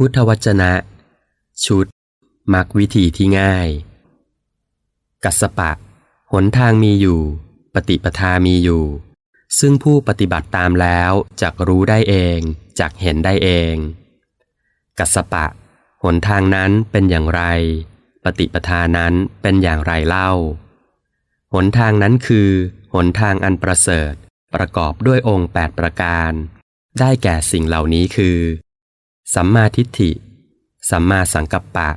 พุทธวจนะ ชุด มักวิธีที่ง่าย กัสปะ หนทางมีอยู่ ปฏิปทามีอยู่ ซึ่งผู้ปฏิบัติตามแล้วจักรู้ได้เองจักเห็นได้เอง กัสปะ หนทางนั้นเป็นอย่างไร ปฏิปทานั้นเป็นอย่างไรเล่า หนทางนั้นคือ หนทางอันประเสริฐ ประกอบด้วยองค์แปดประการ ได้แก่สิ่งเหล่านี้คือ สัมมาทิฏฐิ สัมมาสังกัปปะ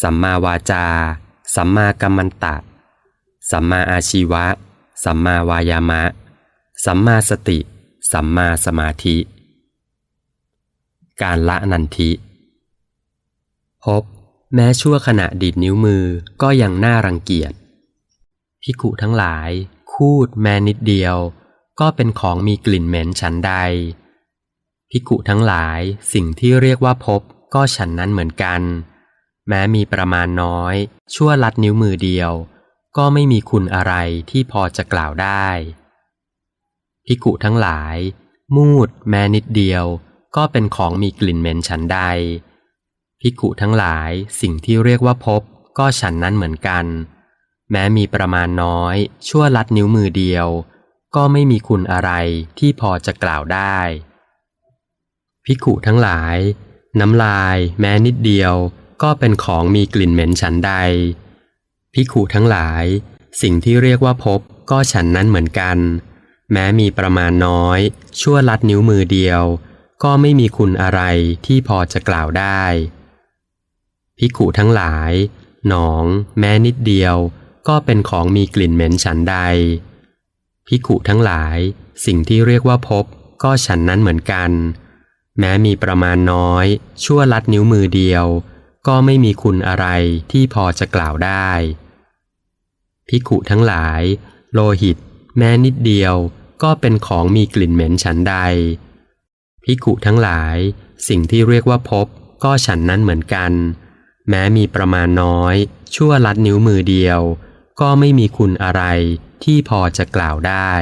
สัมมาวาจา สัมมากัมมันตะ สัมมาอาชีวะ สัมมาวายามะ สัมมาสติ สัมมาสมาธิ การละนันทิพบแม้ชั่วขณะดีดนิ้วมือก็ยังน่ารังเกียจพิกุทั้งหลาย คูดแม้นิดเดียว ก็เป็นของมีกลิ่นเหม็นฉันใด พิกุทั้งหลายสิ่งที่เรียกว่าพบก็ฉันนั้นเหมือนกัน แม้มีประมาณน้อย ชั่วลัดนิ้วมือเดียว ก็ไม่มีคุณอะไรที่พอจะกล่าวได้พิกุทั้งหลาย มูดแม้นิดเดียว ก็เป็นของมีกลิ่นเหม็นฉันใดพิกุทั้งหลายสิ่งที่เรียกว่าพบก็ฉันนั้นเหมือนกัน แม้มีประมาณน้อย ชั่วลัดนิ้วมือเดียว ก็ไม่มีคุณอะไรที่พอจะกล่าวได้ พิกุทั้งหลาย น้ำลายแม้นิดเดียว ก็เป็นของมีกลิ่นเหม็นฉันใดพิกุทั้งหลาย สิ่งที่เรียกว่าพบก็ฉันนั้นเหมือนกัน แม้มีประมาณน้อย ชั่วลัดนิ้วมือเดียว ก็ไม่มีคุณอะไรที่พอจะกล่าวได้พิกุทั้งหลาย หนอง แม้นิดเดียว ก็เป็นของมีกลิ่นเหม็นฉันใดพิกุทั้งหลาย สิ่งที่เรียกว่าพบก็ฉันนั้นเหมือนกัน แม้มีประมาณน้อย ชั่วลัดนิ้วมือเดียว ก็ไม่มีคุณอะไรที่พอจะกล่าวได้ พิกุทั้งหลาย โลหิต แม้นิดเดียวก็เป็นของมีกลิ่นเหม็นฉันใด พิกุทั้งหลาย สิ่งที่เรียกว่าพบก็ฉันนั้นเหมือนกัน แม้มีประมาณน้อย ชั่วลัดนิ้วมือเดียว ก็ไม่มีคุณอะไรที่พอจะกล่าวได้